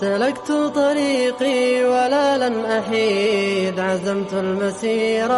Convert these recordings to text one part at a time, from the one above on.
سلكت طريقي ولا لن أحيد عزمت المسير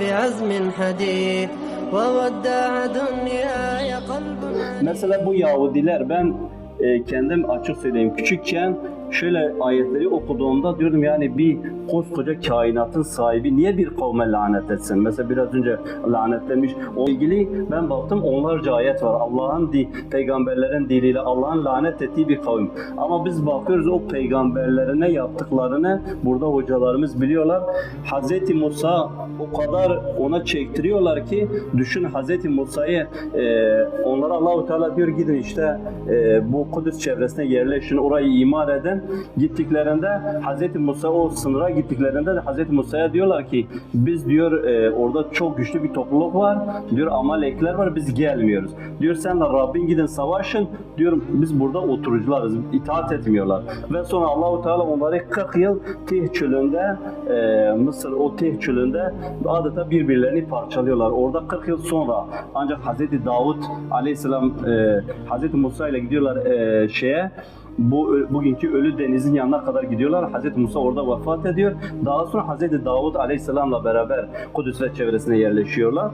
بعزم حديد وودع دنياي قلب Mesela bu Yahudiler ben e, kendim açık söyleyeyim küçükken şöyle ayetleri okuduğumda diyordum yani bir koskoca kainatın sahibi niye bir kavme lanet etsin? Mesela biraz önce lanetlemiş. O ilgili ben baktım onlarca ayet var. Allah'ın di, peygamberlerin diliyle Allah'ın lanet ettiği bir kavim. Ama biz bakıyoruz o peygamberlerine yaptıklarını burada hocalarımız biliyorlar. Hazreti Musa o kadar ona çektiriyorlar ki düşün Hazreti Musa'yı e, onlara Allahu Teala diyor gidin işte e, bu Kudüs çevresine yerleşin orayı imar edin. Gittiklerinde Hazreti Musa o sınıra gittiklerinde de Hazreti Musa'ya diyorlar ki biz diyor e, orada çok güçlü bir topluluk var. Diyor Amalekler var biz gelmiyoruz. Diyor sen de Rabbin gidin savaşın. Diyorum biz burada oturucularız. itaat etmiyorlar. Ve sonra Allahu Teala onları 40 yıl Tih çölünde e, Mısır o Tih çölünde adeta birbirlerini parçalıyorlar. Orada 40 yıl sonra ancak Hazreti Davut Aleyhisselam e, Hazreti Musa ile gidiyorlar e, şeye bu bugünkü ölü denizin yanına kadar gidiyorlar. Hazreti Musa orada vefat ediyor. Daha sonra Hazreti Davud Aleyhisselam'la beraber Kudüs ve çevresine yerleşiyorlar.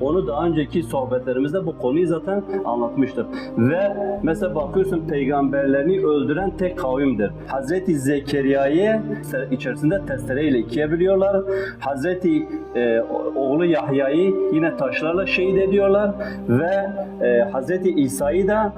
Onu daha önceki sohbetlerimizde bu konuyu zaten anlatmıştık. Ve mesela bakıyorsun peygamberlerini öldüren tek kavimdir. Hazreti Zekeriya'yı içerisinde testereyle ikiye biliyorlar. Hazreti e, oğlu Yahya'yı yine taşlarla şehit ediyorlar ve e, Hazreti İsa'yı da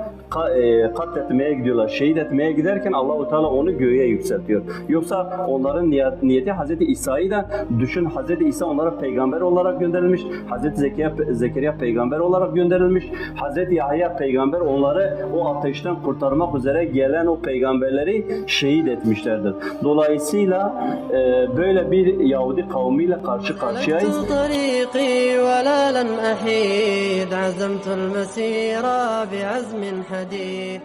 e, katletmeye gidiyorlar. Şehit etmeye giderken Allahu Teala onu göğe yükseltiyor. Yoksa onların niyet, niyeti Hazreti İsa'yı da düşün Hazreti İsa onlara peygamber olarak gönderilmiş. Hazreti Zekeriya, Zekeriya peygamber olarak gönderilmiş. Hazreti Yahya peygamber onları o ateşten kurtarmak üzere gelen o peygamberleri şehit etmişlerdir. Dolayısıyla e, böyle bir Yahudi kavmiyle karşı karşıyayız. سلكت طريقي ولا لن أحيد عزمت المسير بعزم حديد